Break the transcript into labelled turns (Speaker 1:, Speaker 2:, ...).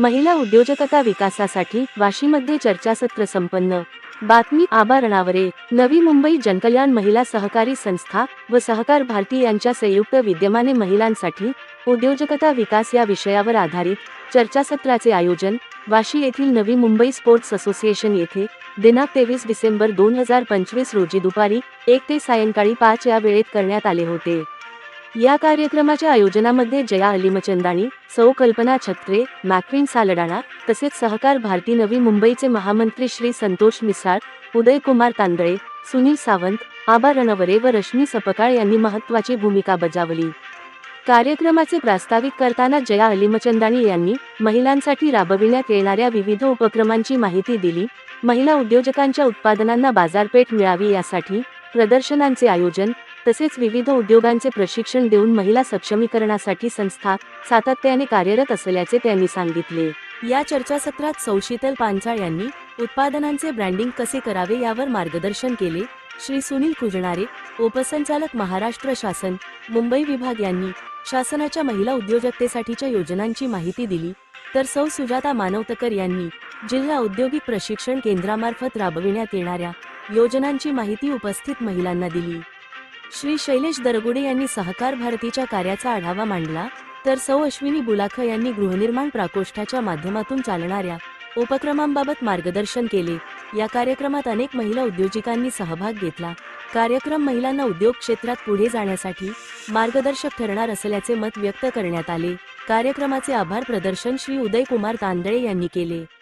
Speaker 1: महिला उद्योजकता विकासासाठी वाशीमध्ये चर्चासत्र संपन्न. बातमी आभारणावरे. नवी मुंबई जनकल्याण महिला सहकारी संस्था व सहकार भारती यांच्या संयुक्त विद्यमाने महिलांसाठी उद्योजकता विकास या विषयावर आधारित चर्चासत्राचे आयोजन वाशी येथील नवी मुंबई स्पोर्ट्स असोसिएशन येथे दिनांक तेवीस डिसेंबर दोन हजार पंचवीस रोजी दुपारी एक ते सायंकाळी पाच या वेळेत करण्यात आले होते. या कार्यक्रमाच्या आयोजनामध्ये जया अलिमचंदाणी सौ कल्पना छत्रे मॅक्विन सालडाणा तसेच सहकार भारती नवी मुंबईचे महामंत्री श्री संतोष मिसाळ उदय कुमार तांदळे सुनील सावंत आबा रणवरे व रश्मी सपकाळ यांनी महत्वाची भूमिका बजावली. कार्यक्रमाचे प्रास्ताविक करताना जया अलिमचंदाणी यांनी महिलांसाठी राबविण्यात येणाऱ्या विविध उपक्रमांची माहिती दिली. महिला उद्योजकांच्या उत्पादनांना बाजारपेठ मिळावी यासाठी प्रदर्शनांचे आयोजन तसेच विविध उद्योगांचे प्रशिक्षण देऊन महिला सक्षमीकरणासाठी संस्था सातत्याने कार्यरत असल्याचे त्यांनी सांगितले. या चर्चासत्रात सौशीतल पांचाळ यांनी उत्पादनांचे ब्रँडिंग कसे करावे यावर मार्गदर्शन केले. श्री सुनील कुजणारे उपसंचालक महाराष्ट्र शासन मुंबई विभाग यांनी शासनाच्या महिला उद्योजकतेसाठीच्या योजनांची माहिती दिली. तर सौ सुजाता मानवतकर यांनी जिल्हा औद्योगिक प्रशिक्षण केंद्रामार्फत राबविण्यात येणाऱ्या योजनांची माहिती उपस्थित महिलांना दिली. श्री शैलेश दरगुडे यांनी सहकार भारतीच्या कार्याचा आढावा मांडला तर सौ अश्विनी बुलाख यांनी गृहनिर्माण प्राकोष्ठाच्या माध्यमातून चालणाऱ्या उपक्रमांबाबत मार्गदर्शन केले. या कार्यक्रमात अनेक महिला उद्योजकांनी सहभाग घेतला. कार्यक्रम महिलांना उद्योग क्षेत्रात पुढे जाण्यासाठी मार्गदर्शक ठरणार असल्याचे मत व्यक्त करण्यात आले. कार्यक्रमाचे आभार प्रदर्शन श्री उदय कुमार तांदळे यांनी केले.